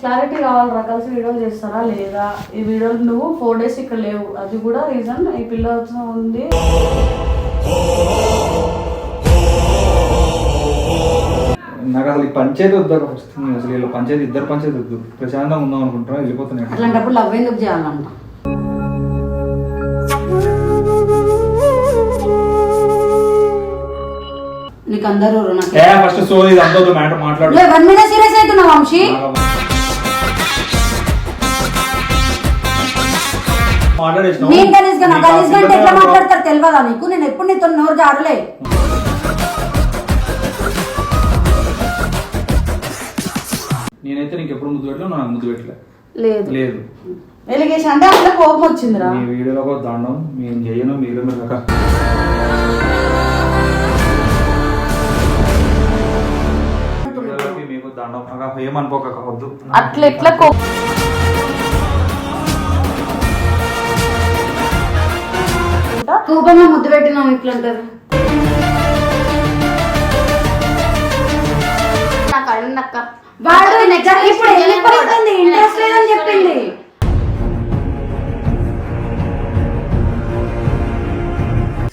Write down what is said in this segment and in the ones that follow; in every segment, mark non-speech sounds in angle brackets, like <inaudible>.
Clarity కావాలరా కలిసి వీడియోలు చేస్తారా లేదా? ఈ వీడియోలు నువ్వు ఫోర్ డేస్ ఇక్కడ లేవు. అది కూడా రీజన్ ఈ పిల్ల ఉంది నాకు అసలు ఈ పంచాయతీ వద్దాక వస్తుంది అసలు వీళ్ళు పంచాయతీ ఇద్దరు పంచాయతీ వద్దు. ప్రశాంతంగా ఉందాం అనుకుంటున్నా వెళ్ళిపోతున్నాయి అట్లాంటప్పుడు లవ్ ఎందుకు చేయాలంట? నీకు అందరూ ఫస్ట్ సో ఇది మ్యాటర్ మాట్లాడు. ఎవరి మీద సీరియస్ అవుతున్నావు వంశీ? నేను గలీజ్గా నా నీకు ఆ గలీజ్గా అంటే ఎట్లా పిల్లతో మాట్లాడతారు తెలియదా నీకు నేను ఎప్పుడు నీతో నోరు జారలే. నేనైతే నీకు ఎప్పుడు ముద్దు పెట్టలే నాకు ముద్దు పెట్టలే. లేదు. లేదు. ఎలిగేషన్ అంటే అట్లా కోపం వచ్చిందిరా. మీ వీడియోలో కూడా దండం మేము చేయను మీరు మీరు మీకు దండం నాకు ఏమనుకోక వద్దు. అట్లా ఎట్లా కోపం కోపంలో ముద్దు పెట్టినావు ఇట్లా అంటారు నాకు అన్నక్క వాడు ఇప్పుడు వెళ్ళిపోతుంది ఇంట్రెస్ట్ లేదని చెప్పింది.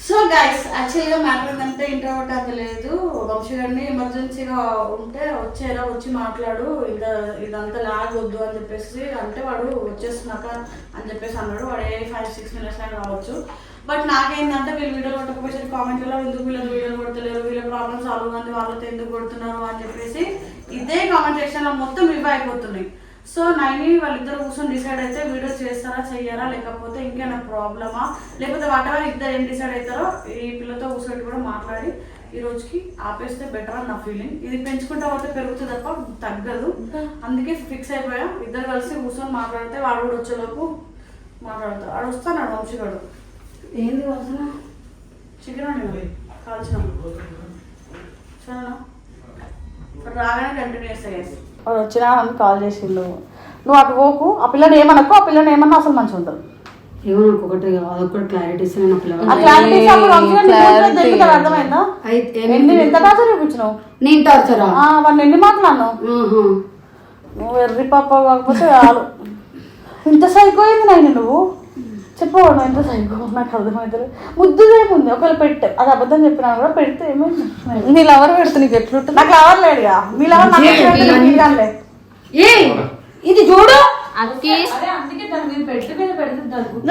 సో గైస్ యాక్చువల్గా మ్యాటర్ ఏంటంటే ఇంటర్వ్యూట్ అది లేదు. వంశీ గారిని ఎమర్జెన్సీగా ఉంటే వచ్చేలా వచ్చి మాట్లాడు ఇంకా ఇదంతా లాగ్ వద్దు అని చెప్పేసి అంటే వాడు వచ్చేస్తున్నాక అని చెప్పేసి అన్నాడు. వాడు ఏ ఫైవ్ సిక్స్ మినిట్స్ అయినా రావచ్చు. బట్ నాకేంటంటే వీళ్ళు వీడియోలు కొట్టకపోతే కామెంట్లో ఎందుకు వీళ్ళకి వీడియోలు కొడతలేరు? వీళ్ళ ప్రాబ్లమ్స్ సాల్వ్ ఉంది వాళ్ళతో ఎందుకు కొడుతున్నారు అని చెప్పేసి ఇదే కామెంట్ సెక్షన్లో మొత్తం ఇవి అయిపోతున్నాయి. సో నైని వాళ్ళిద్దరు కూర్చొని డిసైడ్ అయితే వీడియోస్ చేస్తారా చెయ్యారా? లేకపోతే ఇంకేమైనా ప్రాబ్లమా లేకపోతే వాటెవర్ ఇద్దరు ఏం డిసైడ్ అవుతారో ఈ పిల్లతో కూర్చొని కూడా మాట్లాడి ఈ రోజుకి ఆపేస్తే బెటర్ అని నా ఫీలింగ్ ఇది పెంచుకుంటా పోతే పెరుగుతుంది తప్ప తగ్గదు. అందుకే ఫిక్స్ అయిపోయాం. ఇద్దరు కలిసి కూర్చొని మాట్లాడితే వాడు కూడా వచ్చేలోపు మాట్లాడతారు వాడు వస్తాడు వంశీగాడు ఏంది వాసన? చికెన్ అండి కాల్చిన సరేనా ఇప్పుడు రాగానే కంటిన్యూ చేస్తాయి వాడు వచ్చినా అని కాల్ చేసిండు. నువ్వు అటు పోకు ఆ పిల్లని ఏమనకు ఆ పిల్లని ఏమన్నా అసలు మంచిగా ఉంటుంది. ఏమో నాకు ఒకటి అదొకటి క్లారిటీ ఇస్తే నేను ఎంత టార్చర్ చూపించినావు? టార్చరా? వాడిని ఎన్ని మాట్లాడినావు ఆహా. నువ్వు ఎర్రి పాప కాకపోతే ఇంత సైకోయింది నాయన నువ్వు? చెప్పు నువ్వు ఎంత సైకో నాకు అర్థమవుతుంది ముద్దు ఏముంది ఒకవేళ పెట్టే అది అబద్ధం చెప్పినా కూడా పెడితే ఏమైంది నీ లవర్ పెడితే నీకు ఎట్లుంటుంది నాకు లవర్ లేడుగా. మీ లవర్ నాకు ఇది చూడు.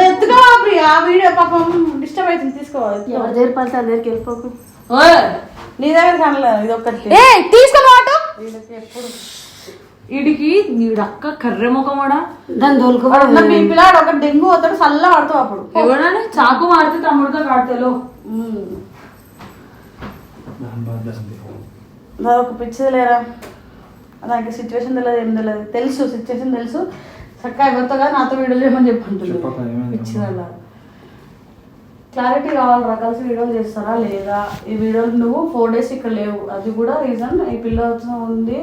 ఎత్తుగా ప్రియా వీడియో పాపం డిస్టర్బ్ అవుతుంది తీసుకోవాలి ఎవరి దగ్గర పడితే అందరి దగ్గరికి వెళ్ళిపోకు. నీ దగ్గర కనలేదు ఇది తీసుకొని వాటు వీడికి వీడక్క కర్రె ముఖమోడా దాని దోలుకోవడం నా మీ పిల్లాడు ఒక డెంగు అవుతాడు చల్ల పడతావు అప్పుడు. ఎవడని? చాకు మాడితే తమ్ముడితో కాడతలో ఒక పిచ్చిది లేరా? నాకు సిచ్యువేషన్ తెలియదు ఏం తెలియదు తెలుసు సిచ్యువేషన్ తెలుసు. చక్కగా ఎవరితో కాదు నాతో వీడియో చేయమని ఏమైంది? పిచ్చిదల్లా. క్లారిటీ కావాలరా కలిసి వీడియోలు చేస్తారా లేదా? ఈ వీడియోలు నువ్వు ఫోర్ డేస్ ఇక్కడ లేవు. అది కూడా రీజన్ ఈ పిల్ల ఉంది.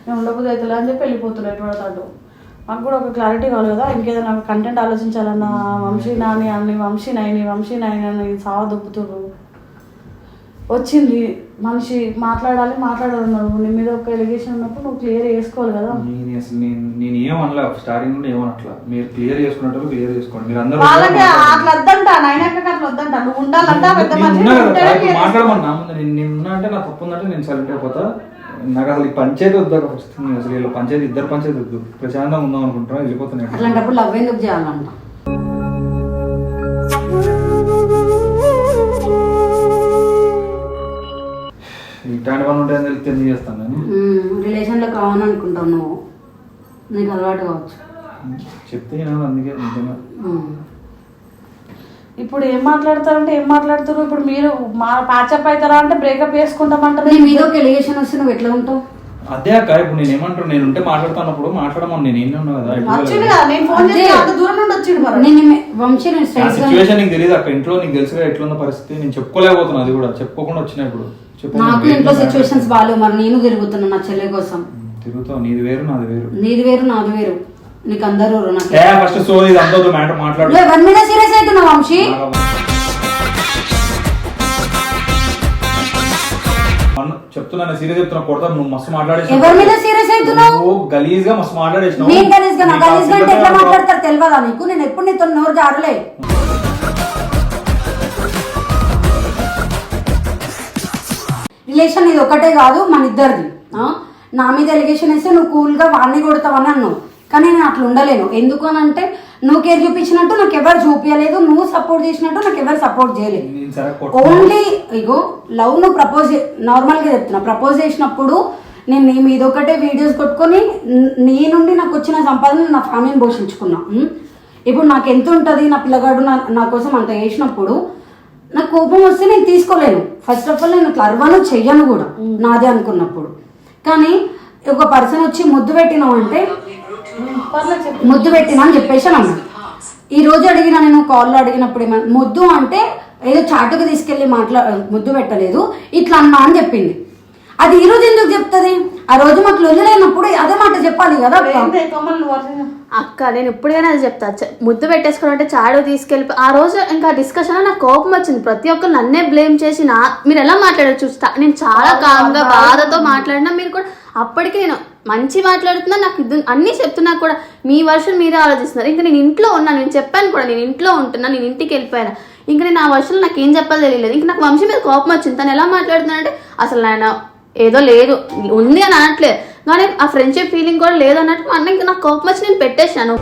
నేను ఉండకపోతే అవుతుందా అని చెప్పి వెళ్ళిపోతున్నా ఎటువంటి అటు మాకు కూడా ఒక క్లారిటీ కావాలి కదా ఇంకేదైనా కంటెంట్ ఆలోచించాలన్నా వంశీ నాని అని వంశీ నైని వంశీ నైని అని సావ దొప్పుతుర్రు వచ్చింది. మనిషి మాట్లాడాలి మాట్లాడాలన్నారు నీ మీద ఒక ఎలిగేషన్ ఉన్నప్పుడు నువ్వు క్లియర్ చేసుకోవాలి కదా. నేను అసలు నేను నేను స్టార్టింగ్ నుండి ఏమనట్లా. మీరు క్లియర్ చేసుకున్నట్టు క్లియర్ చేసుకోండి. మీరు అందరూ వాళ్ళకి అట్లా వద్దంట నైనాక అట్లా వద్దంట. నువ్వు ఉండాలంట పెద్ద మనిషి మాట్లాడమన్నా. నేను అంటే నా తప్పు ఉందంటే నేను సైలెంట్ అయిపోతా నాకు అసలు ఈ పంచాయతీ వద్దాక వస్తుంది అసలు వీళ్ళు పంచాయతీ ఇద్దరు పంచాయతీ వద్దు. ప్రశాంతంగా ఉందాం అనుకుంటున్నా వెళ్ళిపోతున్నాయి అట్లాంటప్పుడు లవ్ ఎందుకు చేయాలంట? ఇట్లాంటి పని ఉంటే తెలిస్తే ఎందుకు చేస్తాను నేను రిలేషన్లో కావాలని అనుకుంటావు నువ్వు. నీకు అలవాటు కావచ్చు. చెప్తే అందుకే నిజంగా. ఇప్పుడు ఏం మాట్లాడతారంటే ఏం మాట్లాడుతారు ఇప్పుడు మీరు మా ప్యాచప్ అవుతారా అంటే బ్రేకప్ చేసుకుంటామంటారు. నీ మీద ఒక ఎలిగేషన్ వస్తే నువ్వు ఎట్లా ఉంటావు? అదే అక్క ఇప్పుడు నేను ఏమంటారు నేను ఉంటే మాట్లాడుతున్నప్పుడు మాట్లాడమని నేను ఏం ఉన్నా కదా? ఇప్పుడు వచ్చిండు కదా నేను ఫోన్ చేసి అదే. అంత దూరం నుండి వచ్చిండు మరి. నేను మే- వంశీ నేను ఆ స్ట్రైట్గా సిచ్యువేషన్ నీకు తెలియదు అక్క. ఇంట్లో నీకు తెలుసుగా ఎట్లున్న పరిస్థితి. నేను చెప్పుకోలేకపోతున్నా అది కూడా చెప్పుకోకుండా వచ్చిన ఇప్పుడు. నాకు ఇంట్లో సిచ్యువేషన్స్ బాగాలేవు మరి నేను తిరుగుతున్నా నా చెల్లె కోసం. తిరుగుతావు. నీది వేరు నాది వేరు. నీది వేరు నాది వేరు. నీకు అందరూ నాకు ఏ ఫస్ట్ సో ఇది మ్యాటర్ మాట్లాడు. ఎవరి మీద సీరియస్ అవుతున్నావు వంశీ. చెప్తున్నా సీరియస్ చెప్తున్నా కొడతా నువ్వు మస్తు మాట్లాడేసి ఎవరి మీద సీరియస్ అవుతున్నావు? నువ్వు గలీజ్గా మస్తు మాట్లాడేసినావు. నేను గలీజ్గా నా గలీజ్గా ఎట్లా మాట్లాడతారు తెలియదా నీకు? నేను ఎప్పుడు నీతో నోరు జారలే రిలేషన్ ఇది ఒకటే కాదు మన ఇద్దరిది? నా మీద ఎలిగేషన్ వేస్తే నువ్వు కూల్గా వాడిని కొడతావని అన్నావు కానీ నేను అట్లా ఉండలేను ఎందుకు అని అంటే నువ్వు కేర్ చూపించినట్టు నాకు ఎవరు చూపించలేదు నువ్వు సపోర్ట్ చేసినట్టు నాకు ఎవరు సపోర్ట్ చేయలేదు. ఓన్లీ ఇగో లవ్ను ప్రపోజ్ నార్మల్గా చెప్తున్నా ప్రపోజ్ చేసినప్పుడు నేను నీ మీద ఒకటే వీడియోస్ కొట్టుకొని న- నుండి నాకు వచ్చిన సంపాదన నా ఫ్యామిలీని పోషించుకున్నా? ఇప్పుడు నాకు ఎంత ఉంటుంది నా పిల్లగాడు నా నా కోసం అంత చేసినప్పుడు నాకు కోపం వస్తే నేను తీసుకోలేను. ఫస్ట్ ఆఫ్ ఆల్ నేను అరవను చెయ్యను కూడా. నాదే అనుకున్నప్పుడు. కానీ ఒక పర్సన్ వచ్చి ముద్దు పెట్టినావు అంటే ముద్దు పెట్టినా అని చెప్పేసి అని అన్నాడు ఈ రోజు అడిగిన నేను కాల్లో అడిగినప్పుడు ఏమన్నా ముద్దు అంటే ఏదో చాటుకు తీసుకెళ్ళి మాట్లా ముద్దు పెట్టలేదు ఇట్లా అన్నా అని చెప్పింది. అది ఈ రోజు ఎందుకు చెప్తుంది? ఆ రోజు మాకు లొల్లి లేనప్పుడు అదే మాట చెప్పాలి కదా అక్క. నేను ఇప్పుడుగానే అది చెప్తా. ముద్దు పెట్టేసుకుని అంటే చాడు తీసుకెళ్ళి ఆ రోజు ఇంకా డిస్కషన్ నాకు కోపం వచ్చింది. ప్రతి ఒక్కరు నన్నే బ్లేమ్ చేసి నా మీరు ఎలా మాట్లాడారు చూస్తా. నేను చాలా కామ్గా బాధతో మాట్లాడినా మీరు కూడా అప్పటికి నేను మంచి మాట్లాడుతున్నా నాకు ఇది అన్నీ చెప్తున్నా కూడా. మీ వర్షన్ మీరే ఆలోచిస్తున్నారు. ఇంకా నేను ఇంట్లో ఉన్నా నేను చెప్పాను కూడా నేను ఇంట్లో ఉంటున్నా నేను ఇంటికి వెళ్ళిపోయాను. ఇంకా నేను ఆ వర్షంలో నాకు ఏం చెప్పాలో తెలియలేదు. ఇంకా నాకు వంశీ మీద కోపం వచ్చింది. తను ఎలా మాట్లాడుతున్నానంటే అసలు నేను ఏదో లేదు ఉంది అని అనట్లేదు. కానీ ఆ ఫ్రెండ్షిప్ ఫీలింగ్ కూడా లేదు అన్నట్టు మా అన్న ఇంకా నాకు కోపం వచ్చి నేను పెట్టేశాను.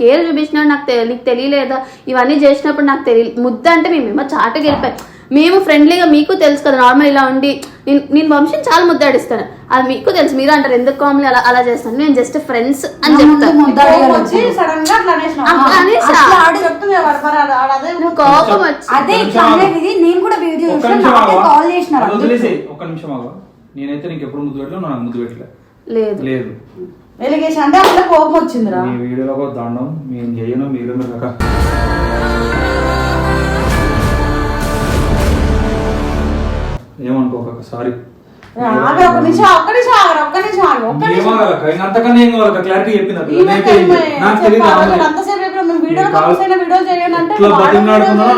కేర్ చూపించినాడు నాకు తెలి- నీకు తెలియలేదా? ఇవన్నీ చేసినప్పుడు నాకు తెలియదు ముద్ద అంటే మేమేమో చాటుకి వెళ్ళిపోయాం మేము ఫ్రెండ్లీగా మీకు తెలుసు కదా నార్మల్ ఇలా ఉండి నేను నేను వంశం చాలా ముద్దాడిస్తాను. అది మీకు తెలుసు మీరు అంటారు ఎందుకు కామెడీ అలా అలా చేస్తాను? నేను జస్ట్ ఫ్రెండ్స్ అని చెప్తాను కోపం అదే నేను కూడా వీడియో చూసిన? కాల్. ఒక్క నిమిషం ఆగవా? నేనైతే నీకు ఎప్పుడు ముద్దు పెట్టలేదు నాకు ముద్దు పెట్టలే. లేదు. లేదు. వెలిగేసి అంటే అట్లా కోపం వచ్చిందిరా. మీ వీడియోలో కూడా దండం మేము చేయను మీరు మీరు కాక. ఏమనుకోక సారీ ఆగరా ఒక నిమిషం ఒక్క నిమిషం ఆగరా ఒక్క నిమిషం ఆగు ఒక్క నిమిషం ఏమోగలక అంతకన్నా ఏం కావాలి క్లారిటీ చెప్పింది అక్కడ. ఈమె నేనైతే తెలియదు. నాకు తెలియదు చెప్పాలి, ఆమె. నేను అంతసేపు చెప్పినా మేము వీడియో వీడియో చేయండి అంటే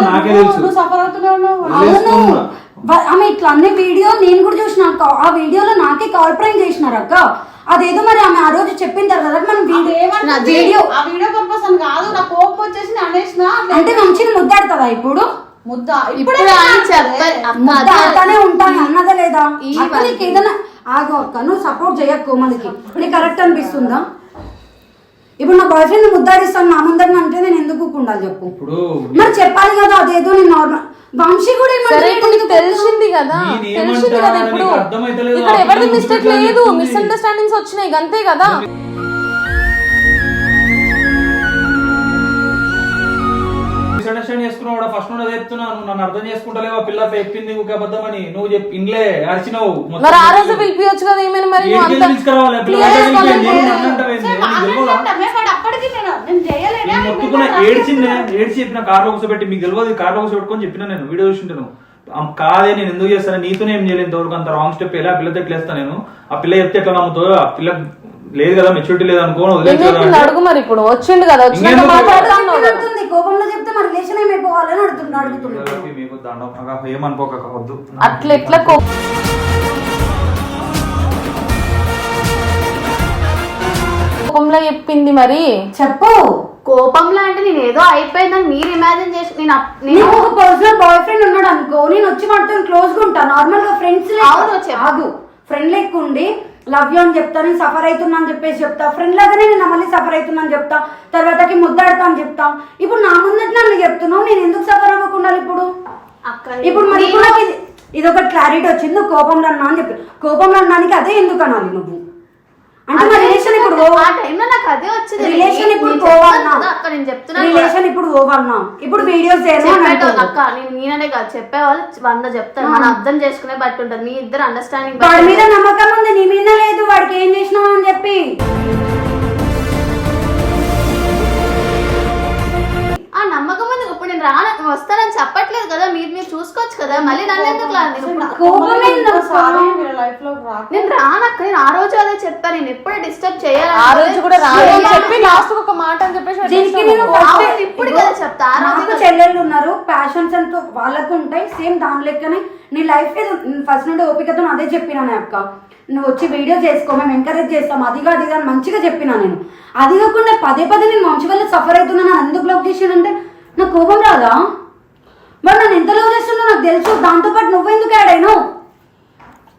నాకే తెలుసు. సఫర్ అవుతూనే ఉన్నావు అవును ఆమె ఇట్లా అన్ని వీడియో నేను కూడా చూసిన అక్క. ఆ వీడియోలో నాకే కాల్ ప్రాంక్ చేసినారు అక్క అదేదో మరి ఆమె ఆ రోజు చెప్పిన తర్వాత మనం వీడియో వీడియో ఆ వీడియో పర్పస్ అని కాదు నా కోపం వచ్చేసి అనేసిన అంటే మంచిని ముద్దాడుతుందా ఇప్పుడు ముద్ద. ఇప్పుడు ఉంటాను అన్నదా లేదా? నీకు ఏదైనా ఆగో అక్క నువ్వు సపోర్ట్ చేయకు మనకి. నీకు కరెక్ట్ అనిపిస్తుందా? ఇప్పుడు నా బాయ్ ఫ్రెండ్ ముద్దాడిస్తాను నా ముందర అంటే నేను ఎందుకు ఉండాలి చెప్పు? ఇప్పుడు మరి చెప్పాలి కదా అదేదో నేను నార్మల్ వంశీ కూడా నీకు తెలిసింది కదా తెలిసింది కదా ఇప్పుడు. ఇక్కడ ఎవరిది మిస్టేక్ లేదు. మిస్అండర్స్టాండింగ్స్ వచ్చినాయి అంతే కదా. మిస్అండర్స్టాండ్ చేసుకున్నావు ఫస్ట్ నుండి అదే చెప్తున్నా నువ్వు నన్ను అర్థం చేసుకుంటలేవు? పిల్ల చెప్పింది ఒక అబద్ధమని. నువ్వు చెప్పి ఇంగ్లే అరిచినావు మరి ఆ రోజు పిలిపించచ్చు కదా ఏమైనా మరి నువ్వు ఏంటి అంత తీసుకురావాలి? clear గా. నన్ను నీకు తెలియదా? నేను మొత్తుకున్న ఏడ్చింది ఏడ్చి చెప్పిన కార్లో కూర్చోబెట్టి మీకు తెలియదు కార్లో కూర్చోబెట్టుకొని చెప్పిన నేను వీడియో చూసింటాను కాదే నేను ఎందుకు చేస్తాను? నీతోనే ఏం చేయలేదు ఇంతవరకు అంత రాంగ్ స్టెప్ ఎలా ఆ పిల్లతో ఎట్లా వేస్తాను నేను. ఆ పిల్ల చెప్తే ఎట్లా నమ్ముతావు? ఆ పిల్ల లేదు కదా మెచ్యూరిటీ లేదు అనుకో ఏం వదిలేదు కదా చెప్పింది అంటే. అడుగు మరి ఇప్పుడు? వచ్చిండు కదా వచ్చినాక ఇంకెందుకు? మాట్లాడుతా ఉన్నావు కదా. అడుగుతుంది కోపంలో చెప్తే మన రిలేషన్ ఏమైపోవాలని అడుగుతున్నాడు పిల్లలకి మీకు దండం నాకు ఏమనుకోక వద్దు. అట్లా ఎట్లా కో- కోపంలో చెప్పింది మరి? చెప్పు. కోపంలో అంటే నేను ఏదో అయిపోయిందని మీరు ఇమాజిన్ చేసి నేను నేను ఒక పర్సనల్ బాయ్ ఫ్రెండ్ ఉన్నాడు అనుకో నేను వచ్చి వాడితో క్లోజ్గా ఉంటా. నార్మల్గా ఫ్రెండ్స్ అవును, చెప్పు. ఆగు. ఫ్రెండ్ లెక్క ఉండి లవ్ యూ అని చెప్తా నేను సఫర్ అవుతున్నా అని చెప్పేసి చెప్తా. ఫ్రెండ్ లాగానే నేను మళ్ళీ సఫర్ అవుతున్నా అని చెప్తా. తర్వాతకి ముద్దాడతా అని చెప్తా. ఇప్పుడు నా ముందట నన్ను చెప్తున్నావు నేను ఎందుకు సఫర్ అవ్వకుండా ఇప్పుడు? ఇప్పుడు మరి ఇది ఇది ఒక క్లారిటీ వచ్చింది కోపంలో అన్నా అని చెప్పి. కోపంలో అన్నానికి అదే ఎందుకు అనాలి నువ్వు? అంటే మా రిలేషన్ ఇప్పుడు ఆ టైంలో నాకు అదే వచ్చింది. రిలేషన్ ఇప్పుడు కదా, అక్క నేను చెప్తున్నాను కదా. రిలేషన్ ఇప్పుడు ఓవన్నా ఇప్పుడు వీడియోస్. అక్క నేను నేననే కాదు చెప్పేవాళ్ళు వంద చెప్తారు. మనం అర్థం చేసుకునే బట్టి ఉంటుంది. మీ ఇద్దరు అండర్స్టాండింగ్ వాడి మీద నమ్మకం ఉంది నీ మీద లేదు. వాడికి ఏం చేసినావు అని చెప్పి. ఆ నమ్మకం ఉంది. రాన వస్తానని చెప్పట్లేదు కదా మీరు మీరు చూసుకోవచ్చు కదా మళ్ళీ నన్ను ఎందుకు నేను రానక్క నేను ఆ రోజు అదే చెప్పాను నేను ఎప్పుడు డిస్టర్బ్ చేయాలి ఆ రోజు కూడా రాని చెప్పి లాస్ట్ ఒక మాట అని చెప్పేసి ఇప్పుడు కదా చెప్తా, నాకు. చెల్లెళ్ళు ఉన్నారు ప్యాషన్స్ అంటూ వాళ్ళకు ఉంటాయి సేమ్ దాని లెక్కనే. నీ లైఫ్ ఫస్ట్ నుండి ఓపికతో అదే చెప్పినానే అక్క. నువ్వు వచ్చి వీడియో చేసుకో మేము ఎంకరేజ్ చేస్తాం అదిగా అదిగా అని మంచిగా చెప్పినా నేను. అది కాకుండా పదే పదే నేను మంచి వల్ల సఫర్ అవుతున్నా నన్ను ఎందుకు బ్లాక్ చేసానంటే నాకు కోపం రాదా? మరి నన్ను ఎంత లవ్ చేస్తున్నా నాకు తెలుసు. దాంతోపాటు నువ్వెందుకు యాడ్ అయినావు?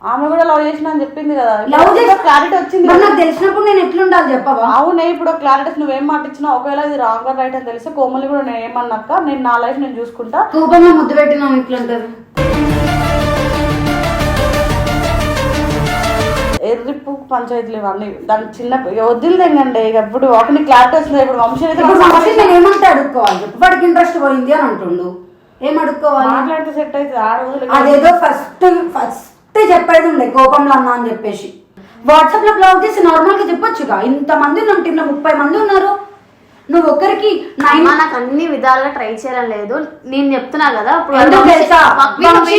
ఆమె కూడా లవ్ చేసిన అని చెప్పింది కదా. లవ్ చేసి క్లారిటీ వచ్చింది మరి నాకు తెలిసినప్పుడు నేను ఎట్లుండాలి చెప్పవా? అవునే ఇప్పుడు క్లారిటీ నువ్వేం మాట ఇచ్చినా ఒకవేళ ఇది రాంగ్ రైట్ అని తెలిస్తే కోమలి కూడా నేను ఏమన్నాక నేను నా లైఫ్ నేను చూసుకుంటా. కోపంగా ముద్దు పెట్టినాను ఇట్లుంటారు ఎర్రిప్పు పంచాయతీలు ఇవన్నీ దాని చిన్న వదిలిదేంగండి ఇక ఇప్పుడు ఒకటి క్లారిటీ వస్తుంది ఇప్పుడు వంశీ అయితే ఏమంటే అడుక్కోవాలి? వాడికి ఇంట్రెస్ట్ పోయింది అని అంటుండు. ఏం అడుక్కోవాలి? మాట్లాడితే సెట్ అవుతుంది ఆడ వదిలి అదేదో ఫస్ట్ ఫస్ట్ చెప్పేది ఉండే కోపంలో అన్నా అని చెప్పేసి. వాట్సాప్లో బ్లాక్ చేసి నార్మల్గా చెప్పొచ్చుగా? ఇంత మంది ఉన్నాం టీమ్లో ముప్పై మంది ఉన్నారు. నువ్వు నైన్ అమ్మ నాకు అన్ని విధాలుగా ట్రై చేయడం లేదు. నేను చెప్తున్నా కదా ఎందుకు తెలుసా? వంశీ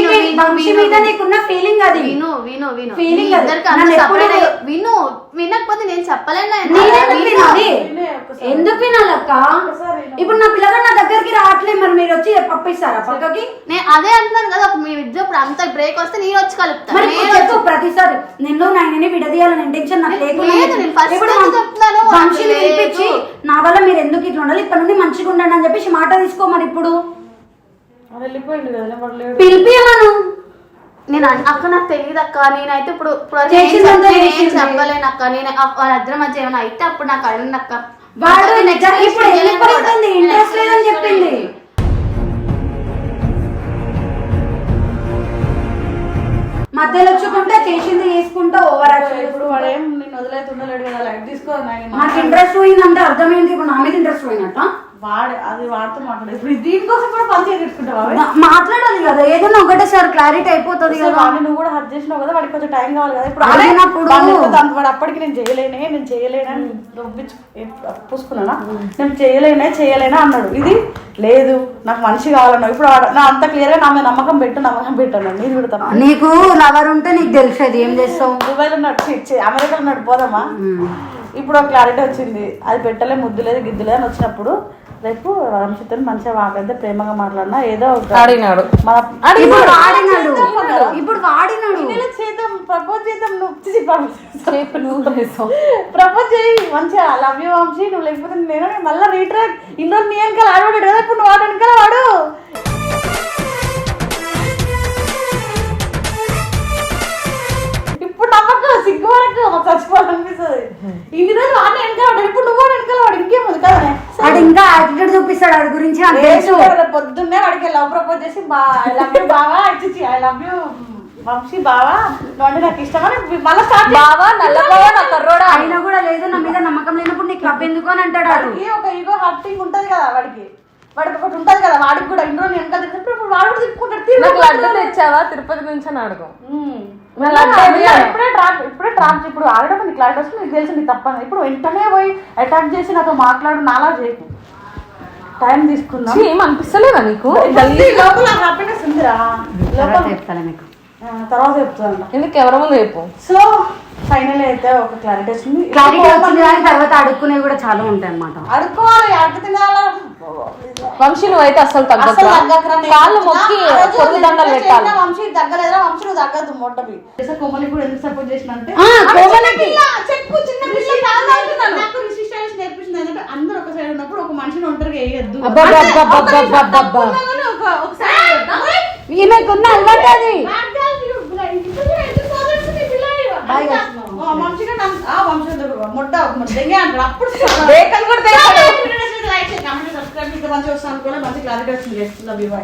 మీద. నీకున్న ఫీలింగ్ అది. విను విను విను. Feeling మీ అది. ఇద్దరికి అంత నన్ను ఎప్పుడు- separate అయ్యి- విను వినకపోతే నేను చెప్పలేను ఎందుకు విను. వినాలి? వినే ఒక్కసారి. ఎందుకు వినాలక్క ఇప్పుడు నా పిల్లగాడు నా దగ్గరికి రావట్లేదు మరి మీరు వచ్చి పంపిస్తారా పక్కకి? నేను అదే అంటున్నాను కదా మీ విద్య ఇప్పుడు అంత బ్రేక్ వస్తే నేను వచ్చి కలుపుతాను మరి నేను ఇప్పుడు చెప్పు ప్రతిసారి. నిన్ను నాయనని విడదీయాలని ఇంటెన్షన్ నాకు లేకుండా లేదు, నేను first ఇప్పుడు నుంచి చెప్తున్నాను, వంశీని నాకు లేదు. పిలిపించి నా వల్ల మీరు ఎందుకు ఇట్లా ఉండాలి? ఇప్పటి నుండి మంచిగా ఉండండి అని చెప్పేసి మాట తీసుకో మరి ఇప్పుడు. పిలిపియమను నేను అక్క నాకు తెలియదు అక్క నేనైతే ఇప్పుడు. చెప్పలేను అక్క నేను వాళ్ళిద్దరి మధ్య ఏమైనా అయితే అప్పుడు నాకు అడిగింది అక్క. వాడు ఇప్పుడు. ఇంట్రెస్ట్ లేదని చెప్పింది. మధ్యలో వచ్చుకుంటే చేసింది చేసుకుంటా ఓవర్ ఇప్పుడు వాడు ఏం నిన్ను వదిలేసి ఉండలేడు కదా లైట్ తీసుకో నాకు ఇంట్రెస్ట్ పోయిందంటే అర్థమైంది ఇప్పుడు నా మీద ఇంట్రెస్ట్ పోయినట్ట వాడు అది వాడుతూ మాట్లాడు. ఇప్పుడు దీనికోసం కూడా పంచాయతీ పెట్టుకుంటావా నా- మాట్లాడాలి కదా ఏదైనా ఒకటేసారి క్లారిటీ అయిపోతుంది కదా. వాడిని నువ్వు కూడా హర్ట్ చేసినావు కదా వాడికి కొంచెం టైం కావాలి కదా. ఇప్పుడు అడిగినప్పుడు- వాడు అప్పటికి నేను చేయలేనే నేను చేయలేనే అని దొబ్బించు పూసుకున్నానా? నేను చేయలేనే చేయలేనా అన్నాడు. ఇది లేదు నాకు మనిషి కావాలన్నావు. ఇప్పుడు నా అంత క్లియర్గా నా మీద నమ్మకం పెట్టు నమ్మకం పెట్టాను కూడా తప్ప. నీకు లవర్ ఉంటే నీకు తెలిసేది ఏం చేస్తావు? దుబాయ్లో ఛీ, ఛీ, అమెరికాలో ఉన్నాడు. పోదామా? ఇప్పుడు క్లారిటీ వచ్చింది. అది పెట్టలే ముద్దు లేదు గిద్దు లేదు అని వచ్చినప్పుడు రేపు వంశితో మంచిగా మాట్లాడితే ప్రేమగా మాట్లాడినా ఏదో ఇప్పుడు వాడినాడు ఇప్పుడు వాడినాడు. చేద్దాం ప్రపోజ్ చేద్దాం నువ్వు. ప్రపోజ్ చేయి మంచిగా. Love you Vamshi. నువ్వు లేకపోతే నేను మళ్ళీ రీట్రాక్ ఇన్ని రోజులు నీ వెనకాల ఆడవాడు కదా ఇప్పుడు నువ్వు వాడు వెనకాల వాడు ఇప్పుడు నమ్మకం సిగ్గుపడక మాకు చచ్చిపోవాలనిపిస్తుంది. ఇన్ని రోజులు వాడిని వెనకాల ఇప్పుడు నువ్వు వాడు వెనకాల వాడు ఇంకేముంది కదా వాడు ఇంకా యాటిట్యూడ్ చూపిస్తాడు వాడి గురించి నాకు తెలుసు. తెలుసు పొద్దున్నే వాడికి లవ్ ప్రపోజ్ చేసి బా ఐ లవ్ యూ బావా ఇచ్చి ఐ లవ్ యూ వంశీ బావా నువ్వు నాకు మళ్ళీ స్టార్ట్ బావా నల్ల బావా నా కర్రోడా? అయినా కూడా లేదు నా మీద నమ్మకం లేనప్పుడు నీకు క్లబ్ ఎందుకు అని అంటాడు వాడు. వాడికి ఒక ఈగో హర్టింగ్ ఉంటది కదా వాడికి. వాడికి ఒకటి ఉంటది కదా వాడికి కూడా రోజులు వెనకాల తిరిగినప్పుడు ఇప్పుడు వాడు కూడా తిప్పుకుంటాడు నాకు లడ్డు. తెచ్చావా? తిరుపతి నుంచి అని అడుగు. నా ఇప్పుడే- ట్రాప్ ఇప్పుడే ట్రాప్ ఇప్పుడు ఆడడం నీకు వస్తుంది నీకు తెలిసి నీకు తప్పని. ఇప్పుడు వెంటనే పోయి అటాక్ చేసి నాతో మాట్లాడు నాలా చేయకు. టైం తీసుకున్నా. ఛీ, ఏం అనిపిస్తలేదా నీకు లోపల హ్యాపీనెస్ ఉందిరా. లోపల చెప్తాను మీకు. తర్వాత చెప్తాను. ఎందుకు ఎవరి ముందు చెప్పు? సో ఫైనల్ అయితే ఒక క్లారిటీ వచ్చింది. క్లారిటీ వచ్చింది కానీ తర్వాత అడుక్కునేవి కూడా చాలా ఉంటాయి అన్నమాట అడుకోవాలి అడ్డు తినాలా? వంశీ నువ్వైతే అస్సలు అసలు నేను. కాళ్ళు మొక్కి పొరుగు దండలు పెట్టాలి. వంశీ తగ్గలేదురా వంశీ నువ్వు తగ్గద్దు మొట్టవి కొమ్మలి కూడా ఎందుకు సపోర్ట్ చేసిన అంటే చెప్పు చిన్న. నాకు ఏంటంటే అందరూ ఒక సైడ్ ఉన్నప్పుడు ఒక మనిషిని ఒంటరిగా వేయద్దు. ఈమెకున్న అలవాటు అది. అప్పుడు <laughs> మంచి క్లారిటీ వచ్చింది